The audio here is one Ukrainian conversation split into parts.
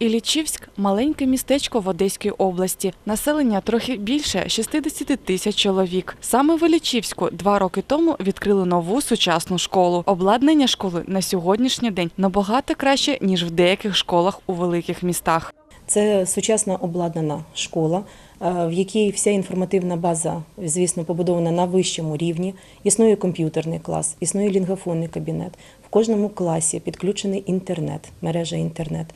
Іллічівськ – маленьке містечко в Одеській області. Населення трохи більше 60 тисяч чоловік. Саме в Іллічівську два роки тому відкрили нову сучасну школу. Обладнання школи на сьогоднішній день набагато краще, ніж в деяких школах у великих містах. Це сучасно обладнана школа, е, в якій вся інформативна база, звісно, побудована на вищому рівні. Існує комп'ютерний клас, існує лінгофонний кабінет. В кожному класі підключений інтернет, мережа інтернет.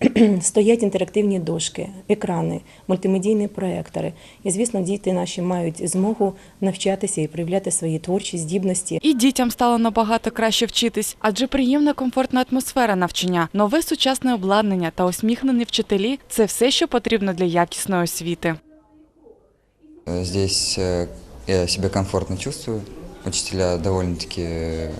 Стоять інтерактивні дошки, екрани, мультимедійні проектори. І, звісно, діти наші мають змогу навчатися і проявляти свої творчі здібності. І дітям стало набагато краще вчитись, адже приємна комфортна атмосфера навчання, нове сучасне обладнання та усміхнені вчителі це все, що потрібно для якісної освіти. Э, Здесь э, я себя комфортно чувствую. Учителя довольно-таки э,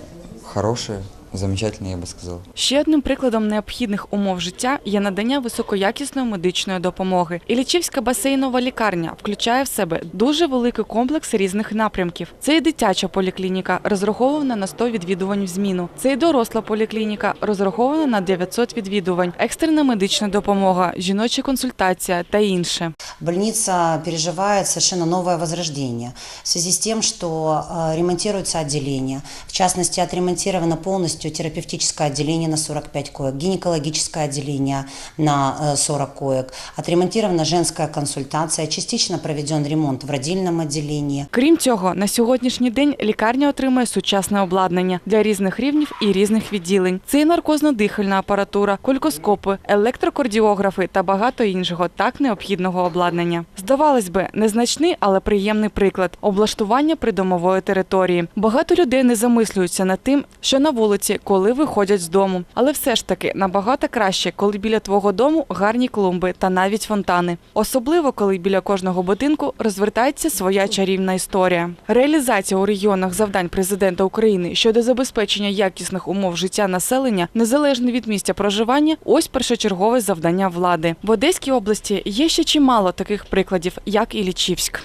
хорошие, замечательные, я бы сказал. Ще одним прикладом необхідних умов життя є надання високоякісної медичної допомоги. Іллічівська басейнова лікарня включає в себе дуже великий комплекс різних напрямків. Це і дитяча поліклініка, розрахована на 100 відвідувань в зміну. Це і доросла поліклініка, розрахована на 900 відвідувань, екстрена медична допомога, жіноча консультація та інше. Больница переживает совершенно новое возрождение в связи с тем, что э, ремонтируются отделения. В частности, отремонтировано полностью терапевтическое отделение на 45 коек, гинекологическое отделение на э, 40 коек, отремонтирована женская консультация, частично проведен ремонт в родильном отделении. Крім цього, на сьогоднішній день лікарня отримує сучасне обладнання для різних рівнів і різних відділень. Це і наркозно-дихальна апаратура, колькоскопи, електрокардіографи та багато іншого так необхідного обладнання. Здавалось би, незначний, але приємний приклад облаштування придомової території. Багато людей не замислюються над тим, що на вулиці, коли виходять з дому. Але все ж таки набагато краще, коли біля твого дому гарні клумби та навіть фонтани. Особливо, коли біля кожного будинку розвертається своя чарівна історія. Реалізація у регіонах завдань президента України щодо забезпечення якісних умов життя населення, незалежно від місця проживання, ось першочергове завдання влади. В Одеській області є ще чимало таких прикладів, як і Лічівськ.